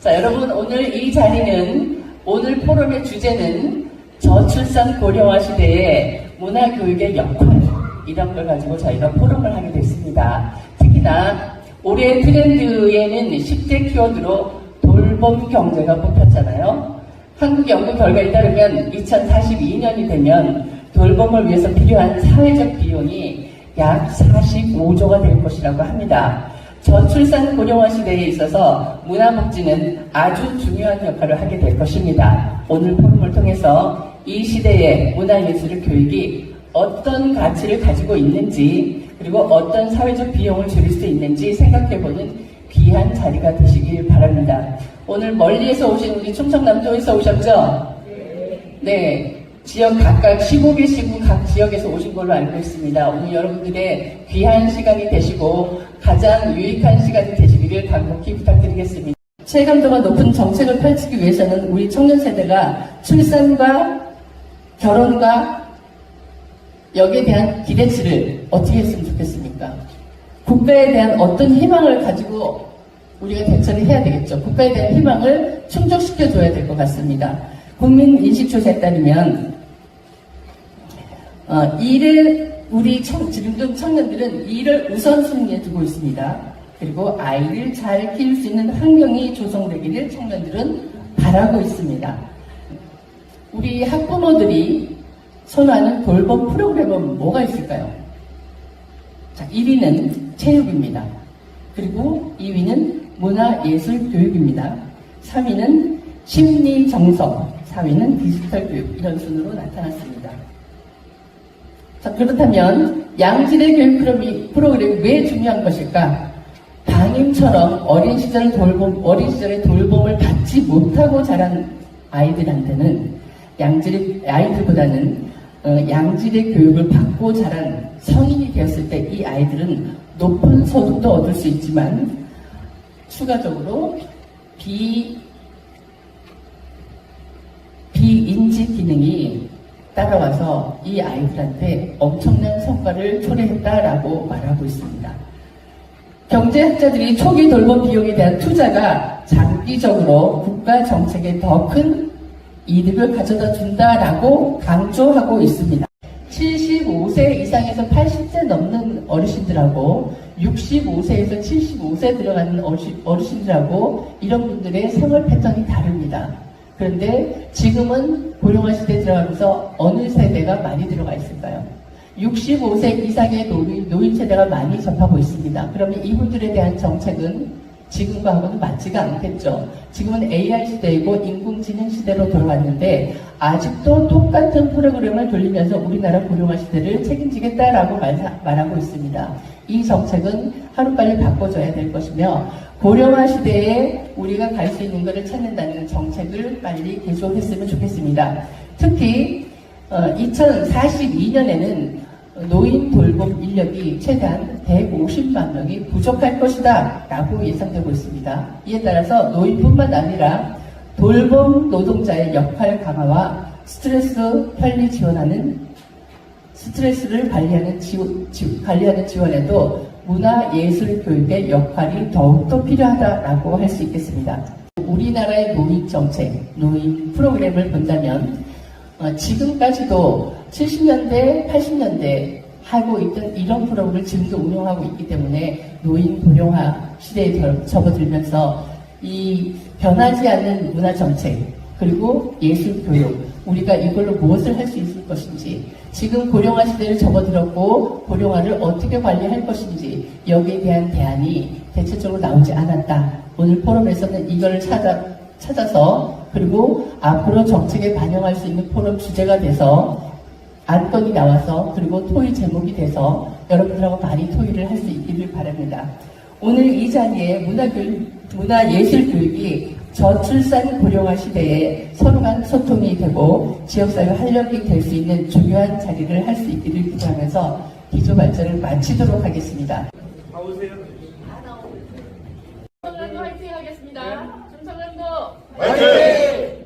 자, 여러분 오늘 이 자리는 오늘 포럼의 주제는 저출산 고령화 시대의 문화교육의 역할 이런 걸 가지고 저희가 포럼을 하게 됐습니다. 특히나 올해 트렌드에는 10대 키워드로 돌봄 경제가 뽑혔잖아요. 한국 연구 결과에 따르면 2042년이 되면 돌봄을 위해서 필요한 사회적 비용이 약 45조가 될 것이라고 합니다. 저출산 고령화 시대에 있어서 문화복지는 아주 중요한 역할을 하게 될 것입니다. 오늘 포럼을 통해서 이 시대의 문화예술 교육이 어떤 가치를 가지고 있는지 그리고 어떤 사회적 비용을 줄일 수 있는지 생각해보는 귀한 자리가 되시길 바랍니다. 오늘 멀리에서 오신 우리 충청남도에서 오셨죠? 네. 지역 각각 15개 시구 각 지역에서 오신 걸로 알고 있습니다. 오늘 여러분들의 귀한 시간이 되시고 가장 유익한 시간이 되시기를 간곡히 부탁드리겠습니다. 체감도가 높은 정책을 펼치기 위해서는 우리 청년 세대가 출산과 결혼과 여기에 대한 기대치를 어떻게 했으면 좋겠습니까? 국가에 대한 어떤 희망을 가지고 우리가 대처를 해야 되겠죠. 국가에 대한 희망을 충족시켜줘야 될 것 같습니다. 국민인식조사에 따르면 어, 일을 우리 청, 지금 청년들은 일을 우선순위에 두고 있습니다. 그리고 아이를 잘 키울 수 있는 환경이 조성되기를 청년들은 바라고 있습니다. 우리 학부모들이 선호하는 돌봄 프로그램은 뭐가 있을까요? 자, 1위는 체육입니다. 그리고 2위는 문화예술교육입니다. 3위는 심리정서, 4위는 디지털 교육 이런 순으로 나타났습니다. 자, 그렇다면 양질의 교육 프로그램이, 프로그램이 왜 중요한 것일까? 방임처럼 어린 시절 돌봄, 어린 시절에 돌봄을 받지 못하고 자란 아이들한테는 양질의 아이들보다는 어, 양질의 교육을 받고 자란 성인이 되었을 때 이 아이들은 높은 소득도 얻을 수 있지만 추가적으로 비 따라와서 이 아이들한테 엄청난 성과를 초래했다라고 말하고 있습니다. 경제학자들이 초기 돌봄 비용에 대한 투자가 장기적으로 국가 정책에 더 큰 이득을 가져다 준다라고 강조하고 있습니다. 75세 이상에서 80세 넘는 어르신들하고 65세에서 75세 들어가는 어르신, 어르신들하고 이런 분들의 생활 패턴이 다릅니다. 그런데 지금은 고령화 시대에 들어가면서 어느 세대가 많이 들어가 있을까요? 65세 이상의 노인, 노인 세대가 많이 접하고 있습니다. 그러면 이분들에 대한 정책은 지금과 하고는 맞지가 않겠죠. 지금은 AI 시대이고 인공지능 시대로 돌아왔는데 아직도 똑같은 프로그램을 돌리면서 우리나라 고령화 시대를 책임지겠다라고 말, 말하고 있습니다. 이 정책은 하루빨리 바꿔줘야 될 것이며 고령화 시대에 우리가 갈 수 있는 것을 찾는다는 정책을 빨리 개조했으면 좋겠습니다. 특히 2042년에는 노인 돌봄 인력이 최대한 150만 명이 부족할 것이다 라고 예상되고 있습니다. 이에 따라서 노인뿐만 아니라 돌봄 노동자의 역할 강화와 스트레스 편리 지원하는 스트레스를 관리하는 지원, 지, 관리하는 지원에도 문화예술 교육의 역할이 더욱더 필요하다라고 할 수 있겠습니다. 우리나라의 노인 정책, 노인 프로그램을 본다면 어, 지금까지도 70년대, 80년대 하고 있던 이런 프로그램을 지금도 운영하고 있기 때문에 노인 고령화 시대에 접어들면서 이 변하지 않는 문화 정책 그리고 예술 교육 우리가 이걸로 무엇을 할 수 있을 것인지 지금 고령화 시대를 접어들었고 고령화를 어떻게 관리할 것인지 여기에 대한 대안이 대체적으로 나오지 않았다. 오늘 포럼에서는 이걸 찾아 찾아서 그리고 앞으로 정책에 반영할 수 있는 포럼 주제가 돼서 안건이 나와서 그리고 토의 제목이 돼서 여러분들하고 많이 토의를 할 수 있기를 바랍니다. 오늘 이 자리에 문화교육, 문화예술교육이 저출산 고령화 시대에 서로 간 소통이 되고 지역사회 활력이 될 수 있는 중요한 자리를 할 수 있기를 기대하면서 기조 발전을 마치도록 하겠습니다. 나오세요. 충청남도 화이팅 하겠습니다. 충청남도 화이팅!